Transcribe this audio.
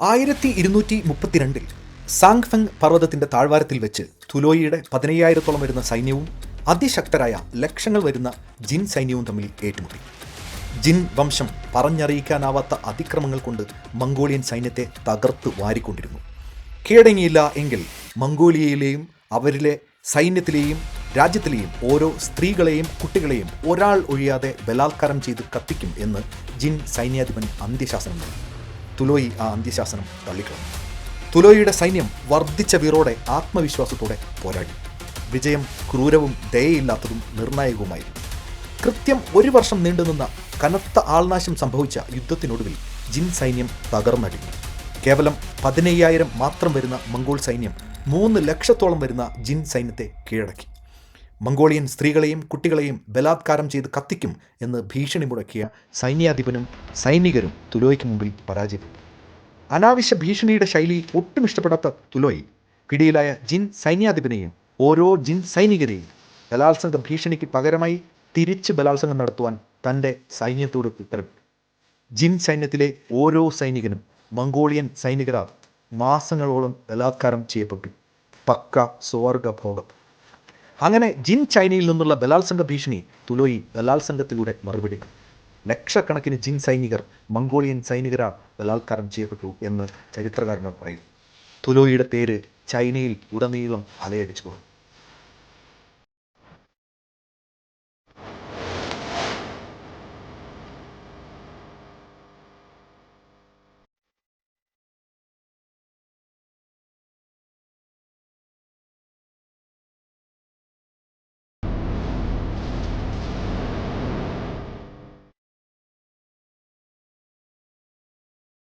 ആയിരത്തി ഇരുന്നൂറ്റി മുപ്പത്തിരണ്ടിൽ സാങ്ഫെങ് പർവതത്തിന്റെ താഴ്വാരത്തിൽ വെച്ച് തുലോയിയുടെ പതിനയ്യായിരത്തോളം വരുന്ന സൈന്യവും അതിശക്തരായ ലക്ഷങ്ങൾ വരുന്ന ജിൻ സൈന്യവും തമ്മിൽ ഏറ്റുമുട്ടി. ജിൻ വംശം പറഞ്ഞറിയിക്കാനാവാത്ത അതിക്രമങ്ങൾ കൊണ്ട് മംഗോളിയൻ സൈന്യത്തെ തകർത്ത് വാരിക്കൊണ്ടിരുന്നു. കീഴടങ്ങിയില്ല എങ്കിൽ മംഗോളിയയിലെയും അവരിലെ സൈന്യത്തിലെയും രാജ്യത്തിലെയും ഓരോ സ്ത്രീകളെയും കുട്ടികളെയും ഒരാൾ ഒഴിയാതെ ബലാത്കാരം ചെയ്ത് കത്തിക്കും എന്ന് ജിൻ സൈന്യാധിപൻ അന്ത്യശാസനം നൽകി തുലോയി ആ അന്ത്യശാസനം തള്ളിക്കളഞ്ഞു. തുലോയിയുടെ സൈന്യം വർദ്ധിച്ച വീറോടെ ആത്മവിശ്വാസത്തോടെ പോരാടി. വിജയം ക്രൂരവും ദയയില്ലാത്തതും നിർണായകവുമായിരുന്നു. കൃത്യം ഒരു വർഷം നീണ്ടുനിന്ന കനത്ത ആൾനാശം സംഭവിച്ച യുദ്ധത്തിനൊടുവിൽ ജിൻ സൈന്യം തകർന്നടിഞ്ഞു. കേവലം പതിനയ്യായിരം മാത്രം വരുന്ന മംഗോൾ സൈന്യം മൂന്ന് ലക്ഷത്തോളം വരുന്ന ജിൻ സൈന്യത്തെ കീഴടക്കി. മംഗോളിയൻ സ്ത്രീകളെയും കുട്ടികളെയും ബലാത്കാരം ചെയ്ത് കത്തിക്കും എന്ന് ഭീഷണി മുടക്കിയ സൈന്യാധിപനും സൈനികരും തുലോയ്ക്ക് മുമ്പിൽ പരാജയപ്പെട്ടു അനാവശ്യ ഭീഷണിയുടെ ശൈലി ഒട്ടും ഇഷ്ടപ്പെടാത്ത തുലോയ് പിടിയിലായ ജിൻ സൈന്യാധിപനെയും ഓരോ ജിൻ സൈനികരെയും ബലാത്സംഗ ഭീഷണിക്ക് പകരമായി തിരിച്ച് ബലാത്സംഗം നടത്തുവാൻ തന്റെ സൈന്യത്തോട് ഉത്തരവിട്ടു. ജിൻ സൈന്യത്തിലെ ഓരോ സൈനികനും മംഗോളിയൻ സൈനികരാൽ മാസങ്ങളോളം ബലാത്കാരം ചെയ്യപ്പെട്ടു. പക്ക സ്വർഗഭോഗം. അങ്ങനെ ജിൻ ചൈനയിൽ നിന്നുള്ള ബലാത്സംഗ ഭീഷണി തുലോയി ബലാത്സംഗത്തിലൂടെ മറുപടി. ലക്ഷക്കണക്കിന് ജിൻ സൈനികർ മംഗോളിയൻ സൈനികരാ ബലാത്കാരം ചെയ്യപ്പെട്ടു എന്ന് ചരിത്രകാരന്മാർ പറയുന്നു. തുലോയിയുടെ പേര് ചൈനയിൽ ഉടനീളം അലയടിച്ചു പോകും